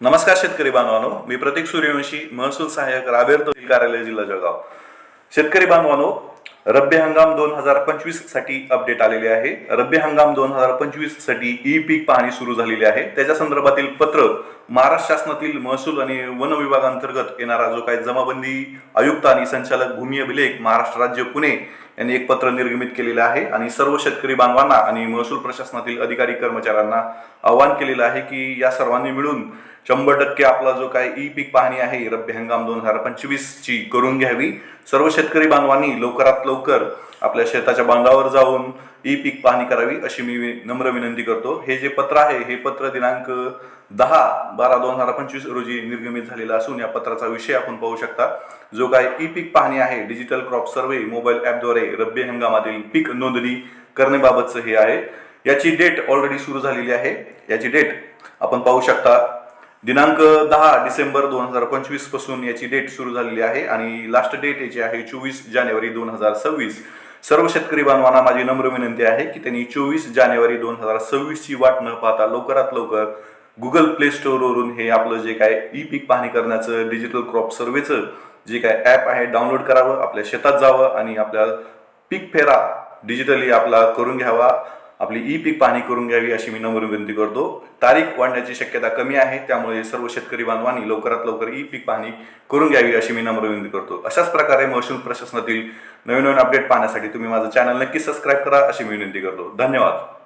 नमस्कार शेतकरी बांधवानो मी प्रतीक सूर्यवंशी महसूल सहाय्यक रावेर तहसील कार्यालय जिल्हा जळगाव. शेतकरी बांधवानो रब्बी हंगाम दोन हजार पंचवीससाठी अपडेट आलेले आहे. रब्बी हंगाम दोन हजार पंचवीससाठी ई पीक पाहणी सुरू झालेली आहे. त्याच्या संदर्भातील पत्र महाराष्ट्र शासनातील महसूल आणि वन विभागांतर्गत येणारा जो काही जमाबंदी आयुक्त आणि संचालक भूमी अभिलेख महाराष्ट्र राज्य पुणे यांनी एक पत्र निर्गमित केलेलं आहे. आणि सर्व शेतकरी बांधवांना आणि महसूल प्रशासनातील अधिकारी कर्मचाऱ्यांना आवाहन केलेलं आहे की या सर्वांनी मिळून शंभर टक्के आपला जो काय ई पीक पाहणी आहे रब्बी हंगाम दोन हजार पंचवीस ची करून घ्यावी. सर्व शेतकरी बांधवांनी लवकरात लवकर आपल्या शेताच्या बांधावर जाऊन ई पीक पाहणी करावी अशी मी नम्र विनंती करतो. हे जे पत्र आहे हे पत्र दिनांक दहा बारा दोन हजार पंचवीस रोजी निर्गमित झालेलं असून या पत्राचा विषय आपण पाहू शकता. जो काय ई पीक पाहणी आहे डिजिटल क्रॉप सर्व्हे मोबाईल ॲपद्वारे रब्बी हंगामातील पीक नोंदणी करण्याबाबतचं हे आहे. याची डेट ऑलरेडी सुरू झालेली आहे. याची डेट आपण पाहू शकता. दिनांक दहा डिसेंबर दोन हजार पंचवीसपासून याची डेट सुरू झालेली आहे आणि लास्ट डेट याची आहे चोवीस जानेवारी दोन हजार सव्वीस. सर्व शेतकरी बांधवांना माझी नम्र विनंती आहे की त्यांनी चोवीस जानेवारी दोन हजार सव्वीसची वाट न पाहता लवकरात लवकर गुगल प्ले स्टोअरवरून हे आपलं जे काय ई पीक पाहणी करण्याचं डिजिटल क्रॉप सर्वेचं जे काय ॲप आहे डाउनलोड करावं आपल्या शेतात जावं आणि आपल्या पीक फेरा डिजिटली आपला करून घ्यावा. आपली ई पीक पाहणी करून घ्यावी अशी मी नम्र विनंती करतो. तारीख वाढण्याची शक्यता कमी आहे त्यामुळे सर्व शेतकरी बांधवांनी लवकरात लवकर ई पीक पाहणी करून घ्यावी अशी मी नम्र विनंती करतो. अशाच प्रकारे महसूल प्रशासनातील नवीन नवीन अपडेट पाहण्यासाठी तुम्ही माझं चॅनल नक्की सबस्क्राईब करा अशी मी विनंती करतो. धन्यवाद.